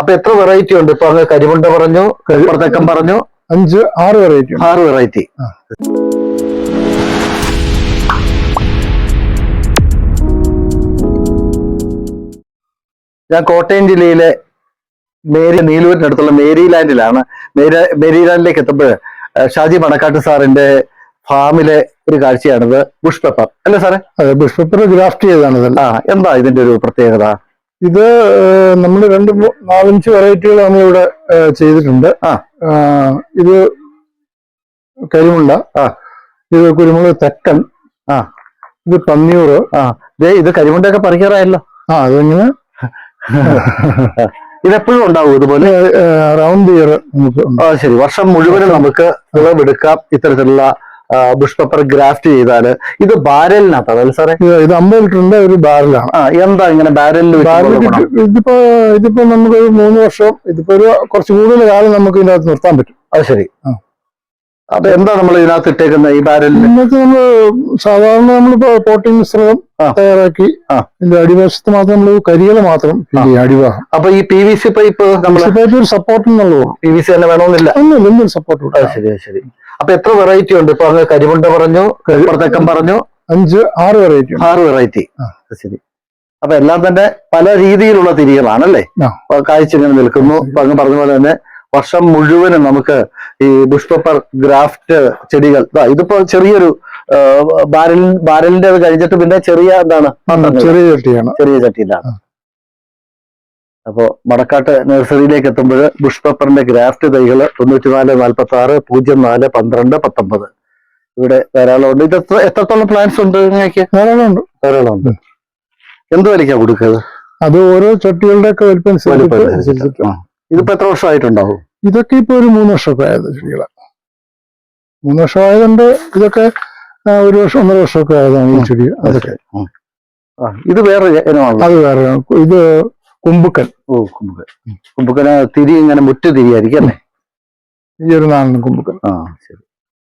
അപ്പൊ എത്ര വെറൈറ്റി ഉണ്ട്? ഇപ്പൊ അങ്ങ് കരിമുണ്ട പറഞ്ഞു കരിപ്പുറത്തേക്കം പറഞ്ഞു. അഞ്ച് ആറ് വെറൈറ്റി ആറ് വെറൈറ്റി ഞാൻ കോട്ടയം ജില്ലയിലെ മേരി നീലൂരിനടുത്തുള്ള മേരിലാൻഡിലാണ്. മേരി മേരി മേരിലാൻഡിലേക്ക് എത്തുമ്പോൾ ഷാജി മണക്കാട്ട് സാറിന്റെ ഫാമിലെ ഒരു കാഴ്ചയാണിത്. Bush pepper. അല്ലേ സാറേ? അതെ ബുഷ് പേപ്പർ ഗ്രാഫ്റ്റ് ചെയ്താണ് ആ എന്താ ഇതിന്റെ ഒരു പ്രത്യേകത? ഇത് നമ്മൾ രണ്ട് നാലഞ്ച് വെറൈറ്റികൾ നമ്മളിവിടെ ചെയ്തിട്ടുണ്ട്. ആ. ഇത് കരിമുണ്ട ആ. ഇത് കുരുമുളക് തെക്കൻ ആ. ഇത് പന്നിയൂറ് ആ. ഇത് കരിമുണ്ടൊക്കെ പറിക്കാറായല്ലോ. ആ അതിങ്ങനെ? ഇതെപ്പോഴും ഉണ്ടാവും ഇതുപോലെ? റൗണ്ട് ഇയർ നമുക്ക് ശരി. വർഷം മുഴുവനും നമുക്ക് വിളവെടുക്കാം. ഇത്തരത്തിലുള്ള ബുഷ് പേപ്പർ ഗ്രാഫ്റ്റ് ചെയ്താൽ ഇത് ബാരലിനകത്താണ് അല്ലേ സാറേ? ഇത് അമ്പത് ലിറ്ററിന്റെ ഒരു ബാരലാണ്. എന്താ ഇങ്ങനെ ബാരലിൽ ഇതിപ്പോ ഇതിപ്പോ നമുക്ക് മൂന്ന് വർഷം ഇതിപ്പോ ഒരു കുറച്ച് കൂടുതൽ കാലം നമുക്ക് ഇതിനകത്ത് നിർത്താൻ പറ്റും. അത് ശരി. ആ. അപ്പൊ എന്താ നമ്മൾ ഇതിനകത്ത് ഇട്ടേക്കുന്ന ഈ ബാരലിൽ ഇന്നത്തെ നമ്മൾ സാധാരണ നമ്മളിപ്പോ പോട്ടിംഗ് മിശ്രിതം. തയ്യാറാക്കി. ഇതിന്റെ അടിവശത്ത് മാത്രം നമ്മൾ കരിയില മാത്രം അടിവാഹം അപ്പൊ ഈ P V C pipe pipe ഒരു സപ്പോർട്ട് എന്നുള്ളൂ പി വി സി തന്നെ വേണമെന്നില്ല? ഒന്നുമില്ല എന്തൊരു സപ്പോർട്ട് ഉണ്ട് ശരി ശരി. അപ്പൊ എത്ര വെറൈറ്റി ഉണ്ട്? ഇപ്പൊ അങ്ങ് കരിമുണ്ട പറഞ്ഞു കരിപ്പുറത്തേക്കം പറഞ്ഞു. അഞ്ച് ആറ് വെറൈറ്റി ആറ് വെറൈറ്റി ശരി. അപ്പൊ എല്ലാം തന്നെ പല രീതിയിലുള്ള തിരികളാണല്ലേ? കാഴ്ച ഇങ്ങനെ നിൽക്കുന്നു. അങ്ങ് പറഞ്ഞ പോലെ തന്നെ വർഷം മുഴുവനും നമുക്ക് ഈ ബുഷ്പപ്പർ ഗ്രാഫ്റ്റ് ചെടികൾ ഇതിപ്പോ ചെറിയൊരു ബാരൽ ബാരലിന്റെ അത് കഴിഞ്ഞിട്ട് പിന്നെ ചെറിയ എന്താണ്? ചെറിയ ചട്ടിയാണ്. ചെറിയ ചട്ടിയിലാണ്. അപ്പോ മടക്കാട്ട് നഴ്സറിയിലേക്ക് എത്തുമ്പോൾ ബുഷ് പെപ്പറിന്റെ ഗ്രാഫ്റ്റ് തൈകൾ തൊണ്ണൂറ്റിനാല് നാൽപ്പത്തി ആറ് പൂജ്യം നാല് പന്ത്രണ്ട് പത്തൊമ്പത്. ഇവിടെ ധാരാളം ഉണ്ട് ഇത് എത്ര എത്രത്തോളം പ്ലാന്റ്സ് ഉണ്ട് നിങ്ങൾക്ക് ധാരാളം ഉണ്ട് ധാരാളം ഉണ്ട് എന്ത് വിലക്കാ കൊടുക്കുന്നത് അത് ഓരോ ചട്ടികളുടെ ഒക്കെ വലിപ്പം ഇതിപ്പോ എത്ര വർഷമായിട്ടുണ്ടാവും? ഇതൊക്കെ ഇപ്പൊ ഒരു മൂന്ന് വർഷമൊക്കെ ആയത് ചെടികളാ മൂന്ന് വർഷം ആയതുകൊണ്ട് ഇതൊക്കെ ഒരു വർഷം ഒന്നര വർഷമൊക്കെ ആയതാണ് ഈ ചെടി. അതൊക്കെ. ഇത് വേറെ അത് വേറെ ഇത് കുമ്പുക്കൻ. ഓ കുമ്പുക്കൻ. കുമ്പുക്കൻ തിരി ഇങ്ങനെ മുറ്റ തിരിയായിരിക്കും അല്ലേ? ഈ ഒരു നാളിന് കുമ്പുക്കൻ. ആ ശരി.